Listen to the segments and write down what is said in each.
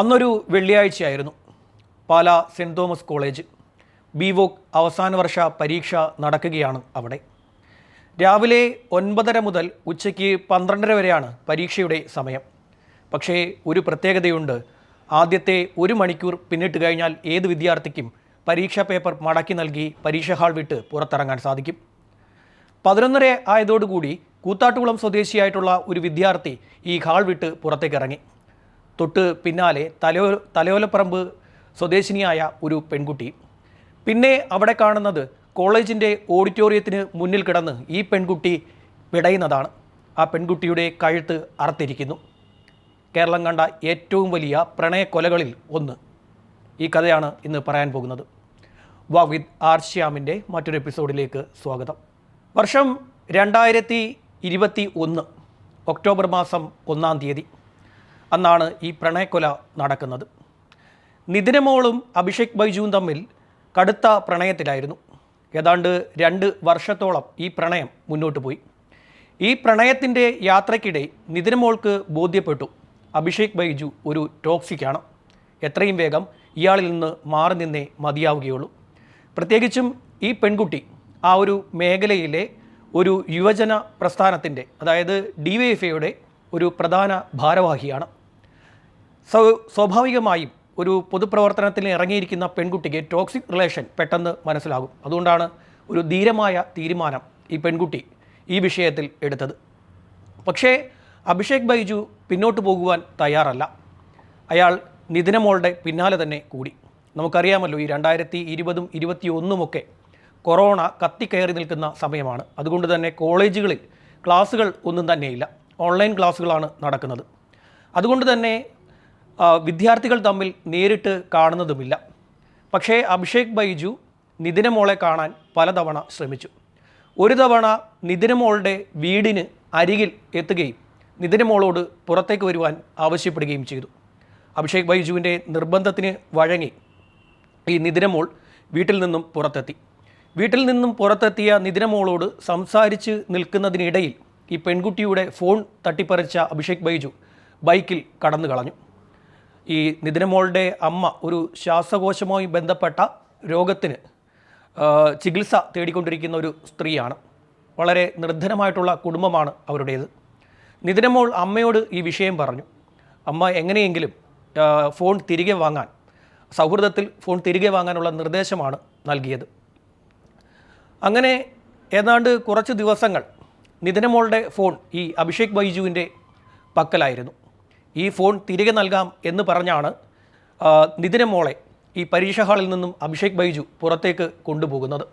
അന്നൊരു വെള്ളിയാഴ്ചയായിരുന്നു. Pala saint Thomas college. B Voc അവസാന വർഷ പരീക്ഷ നടക്കുകയാണ് അവിടെ. രാവിലെ ഒൻപതര മുതൽ ഉച്ചയ്ക്ക് പന്ത്രണ്ടര വരെയാണ് പരീക്ഷയുടെ സമയം. പക്ഷേ ഒരു പ്രത്യേകതയുണ്ട്. ആദ്യത്തെ ഒരു മണിക്കൂർ പിന്നിട്ട് കഴിഞ്ഞാൽ ഏത് വിദ്യാർത്ഥിക്കും പരീക്ഷാ പേപ്പർ മടക്കി നൽകി പരീക്ഷാ ഹാൾ വിട്ട് പുറത്തിറങ്ങാൻ സാധിക്കും. പതിനൊന്നര ആയതോടുകൂടി കൂത്താട്ടുകുളം സ്വദേശിയായിട്ടുള്ള ഒരു വിദ്യാർത്ഥി ഈ ഹാൾ വിട്ട് പുറത്തേക്ക് ഇറങ്ങി. തൊട്ട് പിന്നാലെ തലയോ തലയോലപ്പറമ്പ് സ്വദേശിനിയായ ഒരു പെൺകുട്ടി. പിന്നെ അവിടെ കാണുന്നത് കോളേജിന്റെ ഓഡിറ്റോറിയത്തിന് മുന്നിൽ കിടന്ന് ഈ പെൺകുട്ടി പിടയുന്നതാണ് ആ പെൺകുട്ടിയുടെ കഴുത്ത് അറുത്തിരിക്കുന്നു. കേരളം കണ്ട ഏറ്റവും വലിയ പ്രണയക്കൊലകളിൽ ഒന്ന്. ഈ കഥയാണ് ഇന്ന് പറയാൻ പോകുന്നത്. വാ വിത്ത് ആർ ശ്യാമിന്റെ മറ്റൊരു എപ്പിസോഡിലേക്ക് സ്വാഗതം. വർഷം രണ്ടായിരത്തി ഇരുപത്തി ഒന്ന് ഒക്ടോബർ മാസം ഒന്നാം തീയതി. അന്നാണ് ഈ പ്രണയക്കൊല നടക്കുന്നത്. നിതിനമോളും അഭിഷേക് ബൈജുവും തമ്മിൽ കടുത്ത പ്രണയത്തിലായിരുന്നു. ഏതാണ്ട് രണ്ട് വർഷത്തോളം ഈ പ്രണയം മുന്നോട്ട് പോയി. ഈ പ്രണയത്തിന്റെ യാത്രയ്ക്കിടെ നിതിനമോൾക്ക് ബോധ്യപ്പെട്ടു. അഭിഷേക് ബൈജു ഒരു ടോക്സിക്കാണ്. എത്രയും വേഗം ഇയാളിൽ നിന്ന് മാറി നിന്നേ മതിയാവുകയുള്ളൂ. പ്രത്യേകിച്ചും ഈ പെൺകുട്ടി ആ ഒരു മേഖലയിലെ ഒരു യുവജന പ്രസ്ഥാനത്തിന്റെ അതായത് ഡി വൈ ഒരു പ്രധാന ഭാരവാഹിയാണ്. സ്വാഭാവികമായും ഒരു പൊതുപ്രവർത്തനത്തിൽ ഇറങ്ങിയിരിക്കുന്ന പെൺകുട്ടിക്ക് ടോക്സിക് റിലേഷൻ പെട്ടെന്ന് മനസ്സിലാകും. അതുകൊണ്ടാണ് ഒരു ധീരമായ തീരുമാനം ഈ പെൺകുട്ടി ഈ വിഷയത്തിൽ എടുത്തത്. പക്ഷേ അഭിഷേക് ബൈജു പിന്നോട്ട് പോകുവാൻ തയ്യാറല്ല. അയാൾ നിതിനമോളുടെ പിന്നാലെ തന്നെ കൂടി. നമുക്കറിയാമല്ലോ ഈ രണ്ടായിരത്തി ഇരുപതും ഇരുപത്തി ഒന്നുമൊക്കെ കൊറോണ കത്തിക്കയറി നിൽക്കുന്ന സമയമാണ്. അതുകൊണ്ട് തന്നെ കോളേജുകളിൽ ക്ലാസ്സുകൾ ഒന്നും തന്നെയില്ല. ഓൺലൈൻ ക്ലാസ്സുകളാണ് നടക്കുന്നത്. അതുകൊണ്ട് തന്നെ വിദ്യാർത്ഥികൾ തമ്മിൽ നേരിട്ട് കാണുന്നതുമില്ല. പക്ഷേ അഭിഷേക് ബൈജു നിതിനമോളെ കാണാൻ പലതവണ ശ്രമിച്ചു. ഒരു തവണ നിതിനമോളുടെ വീടിന് അരികിൽ എത്തുകയും നിതിനമോളോട് പുറത്തേക്ക് വരുവാൻ ആവശ്യപ്പെടുകയും ചെയ്തു. അഭിഷേക് ബൈജുവിന്റെ നിർബന്ധത്തിന് വഴങ്ങി ഈ നിതിനമോൾ വീട്ടിൽ നിന്നും പുറത്തെത്തി. വീട്ടിൽ നിന്നും പുറത്തെത്തിയ നിതിനമോളോട് സംസാരിച്ച് നിൽക്കുന്നതിനിടയിൽ ഈ പെൺകുട്ടിയുടെ ഫോൺ തട്ടിപ്പറിച്ച അഭിഷേക് ബൈജു ബൈക്കിൽ കടന്നു കളഞ്ഞു ഈ നിതിനമോളുടെ അമ്മ ഒരു ശ്വാസകോശവുമായി ബന്ധപ്പെട്ട രോഗത്തിന് ചികിത്സ തേടിക്കൊണ്ടിരിക്കുന്ന ഒരു സ്ത്രീയാണ്. വളരെ നിർദ്ധനമായിട്ടുള്ള കുടുംബമാണ് അവരുടേത്. നിതിനമോൾ അമ്മയോട് ഈ വിഷയം പറഞ്ഞു. അമ്മ എങ്ങനെയെങ്കിലും ഫോൺ തിരികെ വാങ്ങാൻ സൗഹൃദത്തിൽ ഫോൺ തിരികെ വാങ്ങാനുള്ള നിർദ്ദേശമാണ് നൽകിയത്. അങ്ങനെ ഏതാണ്ട് കുറച്ച് ദിവസങ്ങൾ നിതിനമോളുടെ ഫോൺ ഈ അഭിഷേക് ബൈജുവിന്റെ പക്കലായിരുന്നു. ഈ ഫോൺ തിരികെ നൽകാം എന്ന് പറഞ്ഞാണ് നിതിനെ മോളെ ഈ പരീക്ഷ ഹാളിൽ നിന്നും അഭിഷേക് ബൈജു പുറത്തേക്ക് കൊണ്ടുപോകുന്നത്.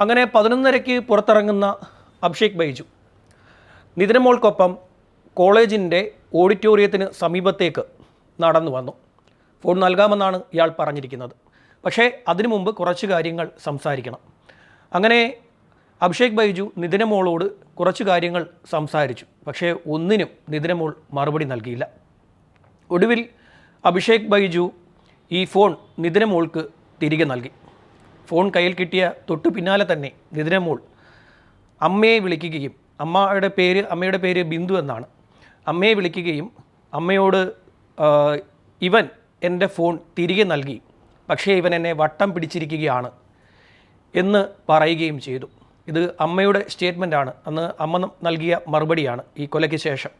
അങ്ങനെ പതിനൊന്നരയ്ക്ക് പുറത്തിറങ്ങുന്ന അഭിഷേക് ബൈജു നിതിനമോൾക്കൊപ്പം കോളേജിന്റെ ഓഡിറ്റോറിയത്തിന് സമീപത്തേക്ക് നടന്നു വന്നു. ഫോൺ നൽകാമെന്നാണ് ഇയാൾ പറഞ്ഞിരിക്കുന്നത്. പക്ഷേ അതിനു മുമ്പ് കുറച്ച് കാര്യങ്ങൾ സംസാരിക്കണം. അങ്ങനെ അഭിഷേക് ബൈജു നിതിനമോളോട് കുറച്ച് കാര്യങ്ങൾ സംസാരിച്ചു. പക്ഷേ ഒന്നിനും നിതിനമോൾ മറുപടി നൽകിയില്ല. ഒടുവിൽ അഭിഷേക് ബൈജു ഈ ഫോൺ നിതിനമോൾക്ക് തിരികെ നൽകി. ഫോൺ കയ്യിൽ കിട്ടിയ തൊട്ടു പിന്നാലെ തന്നെ നിതിനമോൾ അമ്മയെ വിളിക്കുകയും അമ്മയുടെ പേര് അമ്മയുടെ പേര് ബിന്ദു എന്നാണ്. അമ്മയെ വിളിക്കുകയും അമ്മയോട് ഇവൻ എന്റെ ഫോൺ തിരികെ നൽകി. പക്ഷേ ഇവൻ എന്നെ വട്ടം പിടിച്ചിരിക്കുകയാണ് എന്ന് പറയുകയും ചെയ്തു. ഇത് അമ്മയുടെ സ്റ്റേറ്റ്മെന്റാണ് അന്ന് അമ്മ നൽകിയ മറുപടിയാണ് ഈ കൊലയ്ക്ക് ശേഷം.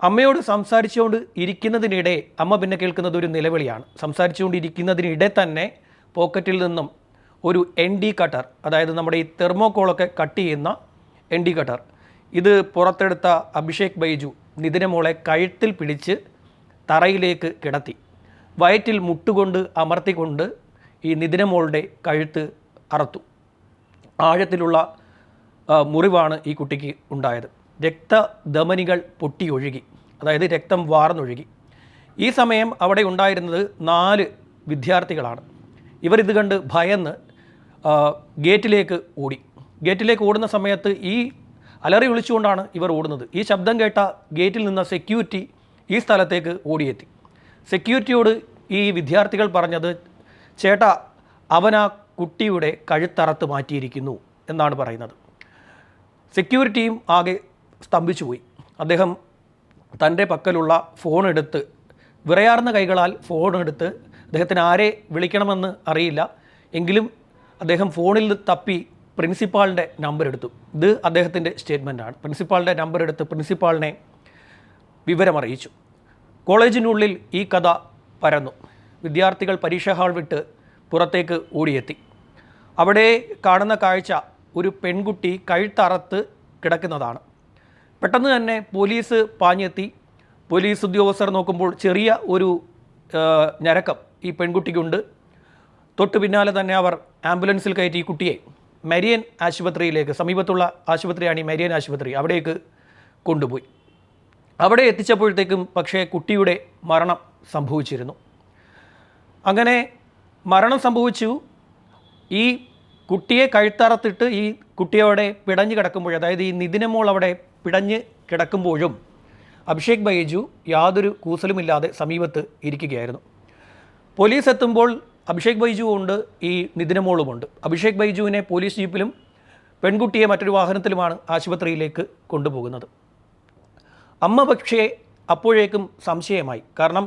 അമ്മയോട് സംസാരിച്ചുകൊണ്ട് ഇരിക്കുന്നതിനിടെ അമ്മ പിന്നെ കേൾക്കുന്നത് ഒരു നിലവിളിയാണ്. സംസാരിച്ചുകൊണ്ടിരിക്കുന്നതിനിടെ തന്നെ പോക്കറ്റിൽ നിന്നും ഒരു എൻ ഡി കട്ടർ അതായത് നമ്മുടെ ഈ തെർമോക്കോളൊക്കെ കട്ട് ചെയ്യുന്ന എൻ ഡി കട്ടർ ഇത് പുറത്തെടുത്ത അഭിഷേക് ബൈജു നിതിനെ മോളെ കഴുത്തിൽ പിടിച്ച് തറയിലേക്ക് കിടത്തി. വയറ്റിൽ മുട്ടുകൊണ്ട് അമർത്തിക്കൊണ്ട് ഈ നിതിനമോളുടെ കഴുത്ത് അറത്തു. ആഴത്തിലുള്ള മുറിവാണ് ഈ കുട്ടിക്ക് ഉണ്ടായത്. രക്തധമനികൾ പൊട്ടിയൊഴുകി അതായത് രക്തം വാർന്നൊഴുകി. ഈ സമയം അവിടെ ഉണ്ടായിരുന്നത് നാല് വിദ്യാർത്ഥികളാണ്. ഇവരിത് കണ്ട് ഭയന്ന് ഗേറ്റിലേക്ക് ഓടി. ഗേറ്റിലേക്ക് ഓടുന്ന സമയത്ത് ഈ അലറി വിളിച്ചുകൊണ്ടാണ് ഇവർ ഓടുന്നത്. ഈ ശബ്ദം കേട്ട ഗേറ്റിൽ നിന്ന സെക്യൂരിറ്റി ഈ സ്ഥലത്തേക്ക് ഓടിയെത്തി. സെക്യൂരിറ്റിയോട് ഈ വിദ്യാർത്ഥികൾ പറഞ്ഞത് ചേട്ടാ അവനാ കുട്ടിയുടെ കഴുത്തറത്ത് മാറ്റിയിരിക്കുന്നു എന്നാണ് പറയുന്നത്. സെക്യൂരിറ്റിയും ആകെ സ്തംഭിച്ചുപോയി അദ്ദേഹം തന്റെ പക്കലുള്ള ഫോൺ എടുത്ത് വിറയാർന്ന കൈകളാൽ ഫോൺ എടുത്ത് അദ്ദേഹത്തിന് ആരെ വിളിക്കണമെന്ന് അറിയില്ല. എങ്കിലും അദ്ദേഹം ഫോണിൽ തപ്പി പ്രിൻസിപ്പാളിന്റെ നമ്പർ എടുത്തു. ഇത് അദ്ദേഹത്തിന്റെ സ്റ്റേറ്റ്മെന്റാണ് പ്രിൻസിപ്പാളിന്റെ നമ്പർ എടുത്ത് പ്രിൻസിപ്പാളിനെ വിവരമറിയിച്ചു. കോളേജിനുള്ളിൽ ഈ കഥ പരന്നു. വിദ്യാർത്ഥികൾ പരീക്ഷാ ഹാൾ വിട്ട് പുറത്തേക്ക് ഓടിയെത്തി. അവിടെ കാണുന്ന കാഴ്ച ഒരു പെൺകുട്ടി കഴുത്തറത്ത് കിടക്കുന്നതാണ്. പെട്ടെന്ന് തന്നെ പോലീസ് പാഞ്ഞെത്തി. പോലീസ് ഉദ്യോഗസ്ഥർ നോക്കുമ്പോൾ ചെറിയ ഒരു ഞരക്കം ഈ പെൺകുട്ടിക്കുണ്ട്. തൊട്ട് പിന്നാലെ തന്നെ അവർ ആംബുലൻസിൽ കയറ്റി ഈ കുട്ടിയെ മരിയൻ ആശുപത്രിയിലേക്ക് സമീപത്തുള്ള ആശുപത്രിയാണ് ഈ മരിയൻ ആശുപത്രി അവിടേക്ക് കൊണ്ടുപോയി. അവിടെ എത്തിച്ചപ്പോഴത്തേക്കും പക്ഷേ കുട്ടിയുടെ മരണം സംഭവിച്ചിരുന്നു. അങ്ങനെ മരണം സംഭവിച്ചു. ഈ കുട്ടിയെ കഴുത്തറത്തിട്ട് ഈ കുട്ടിയോടെ പിടഞ്ഞു കിടക്കുമ്പോൾ അതായത് ഈ നിതിനമോൾ അവിടെ പിടഞ്ഞ് കിടക്കുമ്പോഴും അഭിഷേക് ബൈജു യാതൊരു കൂസലുമില്ലാതെ സമീപത്ത് ഇരിക്കുകയായിരുന്നു. പോലീസ് എത്തുമ്പോൾ അഭിഷേക് ബൈജു ഉണ്ട് ഈ നിതിനമോളുമുണ്ട് അഭിഷേക് ബൈജുവിനെ പോലീസ് ജീപ്പിലും പെൺകുട്ടിയെ മറ്റൊരു വാഹനത്തിലുമാണ് ആശുപത്രിയിലേക്ക് കൊണ്ടുപോകുന്നത്. അമ്മ പക്ഷേ അപ്പോഴേക്കും സംശയമായി. കാരണം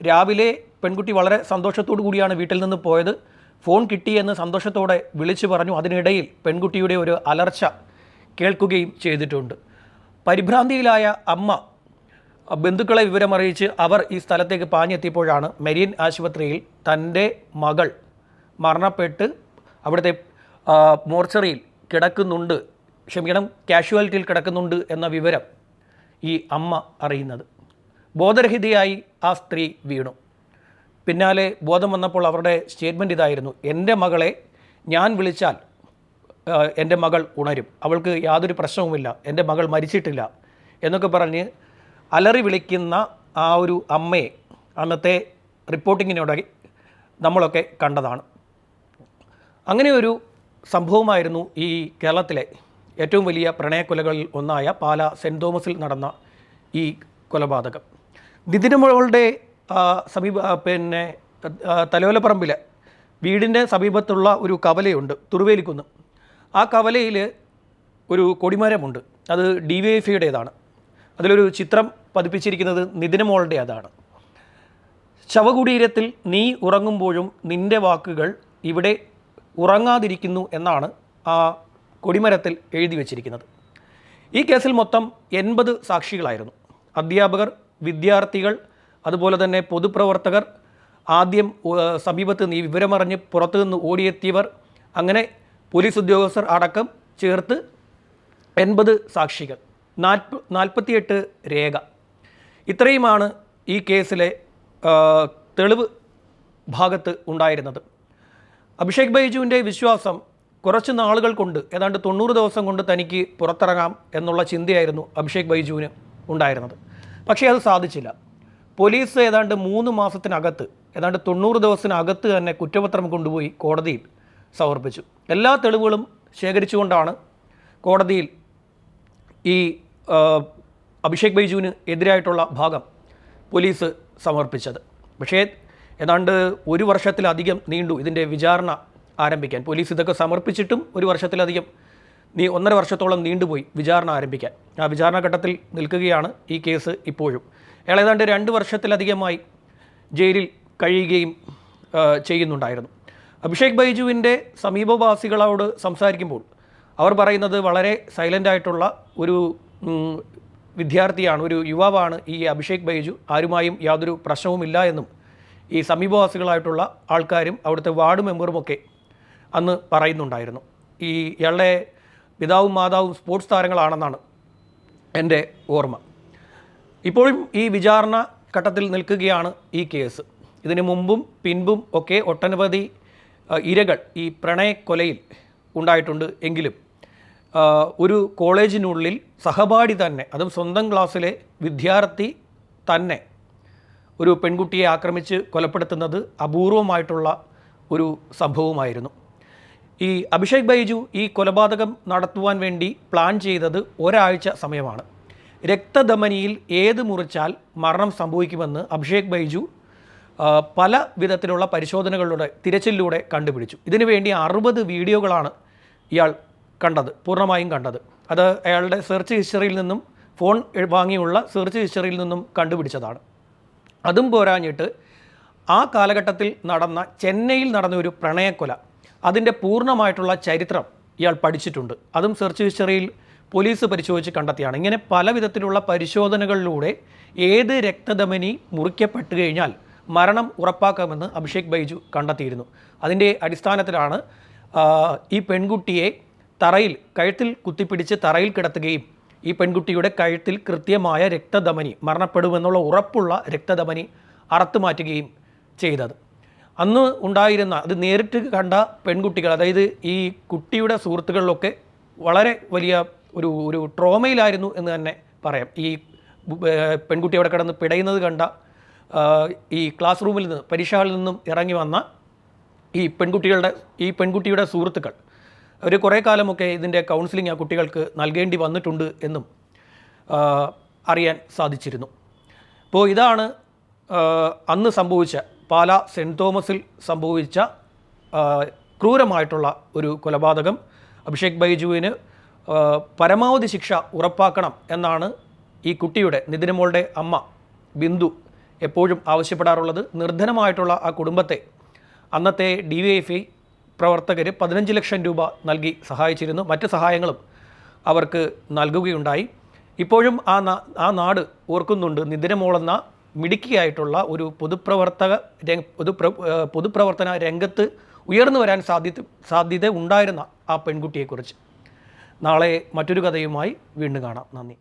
രാവിലെ പെൺകുട്ടി വളരെ സന്തോഷത്തോടു കൂടിയാണ് വീട്ടിൽ നിന്ന് പോയത്. ഫോൺ കിട്ടിയെന്ന് സന്തോഷത്തോടെ വിളിച്ചു പറഞ്ഞു. അതിനിടയിൽ പെൺകുട്ടിയുടെ ഒരു അലർച്ച കേൾക്കുകയും ചെയ്തിട്ടുണ്ട്. പരിഭ്രാന്തിയിലായ അമ്മ ബന്ധുക്കളെ വിവരമറിയിച്ച് അവർ ഈ സ്ഥലത്തേക്ക് പാഞ്ഞെത്തിയപ്പോഴാണ് മെരിയൻ ആശുപത്രിയിൽ തന്റെ മകൾ മരണപ്പെട്ട് അവിടുത്തെ മോർച്ചറിയിൽ കിടക്കുന്നുണ്ട്. ക്ഷമിക്കണം കാഷ്വാലിറ്റിയിൽ കിടക്കുന്നുണ്ട് എന്ന വിവരം ഈ അമ്മ അറിയുന്നത്. ബോധരഹിതയായി ആ സ്ത്രീ വീണു. പിന്നാലെ ബോധം വന്നപ്പോൾ അവരുടെ സ്റ്റേറ്റ്മെന്റ് ഇതായിരുന്നു എന്റെ മകളെ ഞാൻ വിളിച്ചാൽ എന്റെ മകൾ ഉണരും. അവൾക്ക് യാതൊരു പ്രശ്നവുമില്ല. എന്റെ മകൾ മരിച്ചിട്ടില്ല. എന്നൊക്കെ പറഞ്ഞ് അലറി വിളിക്കുന്ന ആ ഒരു അമ്മയെ അന്നത്തെ റിപ്പോർട്ടിങ്ങിനോടെ നമ്മളൊക്കെ കണ്ടതാണ്. അങ്ങനെ ഒരു സംഭവമായിരുന്നു ഈ കേരളത്തിലെ ഏറ്റവും വലിയ പ്രണയക്കൊലകളിൽ ഒന്നായ പാല സെന്റ് തോമസിൽ നടന്ന ഈ കൊലപാതകം. ദിദിനമോളുടെ ആ, സമീപ പിന്നെ തലോലപ്പറമ്പിൽ വീടിന്റെ സമീപത്തുള്ള ഒരു കവലയുണ്ട് തുറുവേലിക്കുന്ന്. ആ കവലയിൽ ഒരു കൊടിമരമുണ്ട്. അത് ഡി വി എഫ് ഐയുടേതാണ്. അതിലൊരു ചിത്രം പതിപ്പിച്ചിരിക്കുന്നത് നിതിനമോളുടെ അതാണ് ശവകുടീരത്തിൽ നീ ഉറങ്ങുമ്പോഴും നിന്റെ വാക്കുകൾ ഇവിടെ ഉറങ്ങാതിരിക്കുന്നു എന്നാണ് ആ കൊടിമരത്തിൽ എഴുതി വച്ചിരിക്കുന്നത്. ഈ കേസിൽ മൊത്തം എൺപത് സാക്ഷികളായിരുന്നു. അധ്യാപകർ വിദ്യാർത്ഥികൾ അതുപോലെ തന്നെ പൊതുപ്രവർത്തകർ ആദ്യം സമീപത്ത് നിന്ന് ഈ വിവരമറിഞ്ഞ് പുറത്തു നിന്ന് ഓടിയെത്തിയവർ അങ്ങനെ പോലീസ് ഉദ്യോഗസ്ഥർ അടക്കം ചേർത്ത് എൺപത് സാക്ഷികൾ. നാൽപ്പ നാൽപ്പത്തിയെട്ട് രേഖ. ഇത്രയുമാണ് ഈ കേസിലെ തെളിവ് ഭാഗത്ത് ഉണ്ടായിരുന്നത്. അഭിഷേക് ബൈജുവിന്റെ വിശ്വാസം കുറച്ച് നാളുകൾ കൊണ്ട് ഏതാണ്ട് തൊണ്ണൂറ് ദിവസം കൊണ്ട് തനിക്ക് പുറത്തിറങ്ങാം എന്നുള്ള ചിന്തയായിരുന്നു അഭിഷേക് ബൈജുവിന് ഉണ്ടായിരുന്നത്. പക്ഷേ അത് സാധിച്ചില്ല. പോലീസ് ഏതാണ്ട് മൂന്ന് മാസത്തിനകത്ത് ഏതാണ്ട് തൊണ്ണൂറ് ദിവസത്തിനകത്ത് തന്നെ കുറ്റപത്രം കൊണ്ടുപോയി കോടതിയിൽ സമർപ്പിച്ചു. എല്ലാ തെളിവുകളും ശേഖരിച്ചുകൊണ്ടാണ് കോടതിയിൽ ഈ അഭിഷേക് ബൈജുവിന് എതിരായിട്ടുള്ള ഭാഗം പോലീസ് സമർപ്പിച്ചത്. പക്ഷേ ഏതാണ്ട് ഒരു വർഷത്തിലധികം നീണ്ടു ഇതിന്റെ വിചാരണ ആരംഭിക്കാൻ. പോലീസ് ഇതൊക്കെ സമർപ്പിച്ചിട്ടും ഒരു വർഷത്തിലധികം നീ ഒന്നര വർഷത്തോളം നീണ്ടുപോയി വിചാരണ ആരംഭിക്കാൻ. ആ വിചാരണ ഘട്ടത്തിൽ നിൽക്കുകയാണ് ഈ കേസ് ഇപ്പോഴും. അയാൾ ഏതാണ്ട് രണ്ട് വർഷത്തിലധികമായി ജയിലിൽ കഴിയുകയും ചെയ്യുന്നുണ്ടായിരുന്നു. അഭിഷേക് ബൈജുവിന്റെ സമീപവാസികളോട് സംസാരിക്കുമ്പോൾ അവർ പറയുന്നത് വളരെ സൈലന്റായിട്ടുള്ള ഒരു വിദ്യാർത്ഥിയാണ് ഒരു യുവാവാണ് ഈ അഭിഷേക് ബൈജു. ആരുമായും യാതൊരു പ്രശ്നവുമില്ല എന്നും ഈ സമീപവാസികളായിട്ടുള്ള ആൾക്കാരും അവിടുത്തെ വാർഡ് മെമ്പറുമൊക്കെ അന്ന് പറയുന്നുണ്ടായിരുന്നു. ഈ ഇയാളുടെ പിതാവും മാതാവും സ്പോർട്സ് താരങ്ങളാണെന്നാണ് എന്റെ ഓർമ്മ. ഇപ്പോഴും ഈ വിചാരണ ഘട്ടത്തിൽ നിൽക്കുകയാണ് ഈ കേസ്. ഇതിനു മുമ്പും പിൻപും ഒക്കെ ഒട്ടനവധി ഇരകൾ ഈ പ്രണയക്കൊലയിൽ ഉണ്ടായിട്ടുണ്ട് എങ്കിലും ഒരു കോളേജിനുള്ളിൽ സഹപാഠി തന്നെ അതും സ്വന്തം ക്ലാസ്സിലെ വിദ്യാർത്ഥി തന്നെ ഒരു പെൺകുട്ടിയെ ആക്രമിച്ച് കൊലപ്പെടുത്തുന്നത് അപൂർവമായിട്ടുള്ള ഒരു സംഭവമായിരുന്നു. ഈ അഭിഷേക് ബൈജു ഈ കൊലപാതകം നടത്തുവാൻ വേണ്ടി പ്ലാൻ ചെയ്തത് ഒരാഴ്ച സമയമാണ്. രക്തധമനിയിൽ ഏത് മുറിച്ചാൽ മരണം സംഭവിക്കുമെന്ന് അഭിഷേക് ബൈജു പല വിധത്തിലുള്ള പരിശോധനകളിലൂടെ തിരച്ചിലൂടെ കണ്ടുപിടിച്ചു. ഇതിനുവേണ്ടി അറുപത് വീഡിയോകളാണ് ഇയാൾ കണ്ടത് പൂർണമായും കണ്ടത്. അത് അയാളുടെ സെർച്ച് ഹിസ്റ്ററിയിൽ നിന്നും ഫോൺ വാങ്ങിയുള്ള സെർച്ച് ഹിസ്റ്ററിയിൽ നിന്നും കണ്ടുപിടിച്ചതാണ്. അതും പോരാഞ്ഞിട്ട് ആ കാലഘട്ടത്തിൽ നടന്ന ചെന്നൈയിൽ നടന്ന ഒരു പ്രണയക്കൊല. അതിന്റെ പൂർണമായിട്ടുള്ള ചരിത്രം ഇയാൾ പഠിച്ചിട്ടുണ്ട്. അതും സെർച്ച് ഹിസ്റ്ററിയിൽ പോലീസ് പരിശോധിച്ച് കണ്ടെത്തിയാണ്. ഇങ്ങനെ പല വിധത്തിലുള്ള പരിശോധനകളിലൂടെ ഏത് രക്തധമനി മുറിക്കപ്പെട്ടു കഴിഞ്ഞാൽ മരണം ഉറപ്പാക്കാമെന്ന് അഭിഷേക് ബൈജു കണ്ടെത്തിയിരുന്നു. അതിന്റെ അടിസ്ഥാനത്തിലാണ് ഈ പെൺകുട്ടിയെ തറയിൽ കഴുത്തിൽ കുത്തിപ്പിടിച്ച് തറയിൽ കിടത്തുകയും ഈ പെൺകുട്ടിയുടെ കഴുത്തിൽ കൃത്യമായ രക്തധമനി മരണപ്പെടുമെന്നുള്ള ഉറപ്പുള്ള രക്തധമനി അറുത്തു മാറ്റുകയും ചെയ്തത്. അന്ന് ഉണ്ടായിരുന്ന അത് നേരിട്ട് കണ്ട പെൺകുട്ടികൾ അതായത് ഈ കുട്ടിയുടെ സുഹൃത്തുക്കളിലൊക്കെ വളരെ വലിയ ഒരു ഒരു ട്രോമയിലായിരുന്നു എന്ന് തന്നെ പറയാം. ഈ പെൺകുട്ടി അവിടെ കിടന്ന് പിടയുന്നത് കണ്ട ഈ ക്ലാസ് റൂമിൽ നിന്ന് പരീക്ഷകളിൽ നിന്നും ഇറങ്ങി വന്ന ഈ പെൺകുട്ടികളുടെ ഈ പെൺകുട്ടിയുടെ സുഹൃത്തുക്കൾ. ഒരു കുറേ കാലമൊക്കെ ഇതിന്റെ കൗൺസിലിംഗ് ആ കുട്ടികൾക്ക് നൽകേണ്ടി വന്നിട്ടുണ്ട് എന്നും അറിയാൻ സാധിച്ചിരുന്നു. അപ്പോൾ ഇതാണ് അന്ന് സംഭവിച്ച പാല സെന്റ് തോമസിൽ സംഭവിച്ച ക്രൂരമായിട്ടുള്ള ഒരു കൊലപാതകം. അഭിഷേക് ബൈജുവിന് പരമാവധി ശിക്ഷ ഉറപ്പാക്കണം എന്നാണ് ഈ കുട്ടിയുടെ നിതിനമോളുടെ അമ്മ ബിന്ദു എപ്പോഴും ആവശ്യപ്പെടാറുള്ളത്. നിർധനമായിട്ടുള്ള ആ കുടുംബത്തെ അന്നത്തെ ഡി വൈ എഫ് ഐ പ്രവർത്തകർ പതിനഞ്ച് ലക്ഷം രൂപ നൽകി സഹായിച്ചിരുന്നു. മറ്റ് സഹായങ്ങളും അവർക്ക് നൽകുകയുണ്ടായി. ഇപ്പോഴും ആ ആ നാട് ഓർക്കുന്നുണ്ട് നിതിനമോളെന്ന മിടുക്കിയായിട്ടുള്ള ഒരു പൊതുപ്രവർത്തക രംഗ പൊതു പൊതുപ്രവർത്തന രംഗത്ത് ഉയർന്നു വരാൻ സാധ്യത സാധ്യത ഉണ്ടായിരുന്ന ആ പെൺകുട്ടിയെക്കുറിച്ച്. നാളെ മറ്റൊരു കഥയുമായി വീണ്ടും കാണാം. നന്ദി.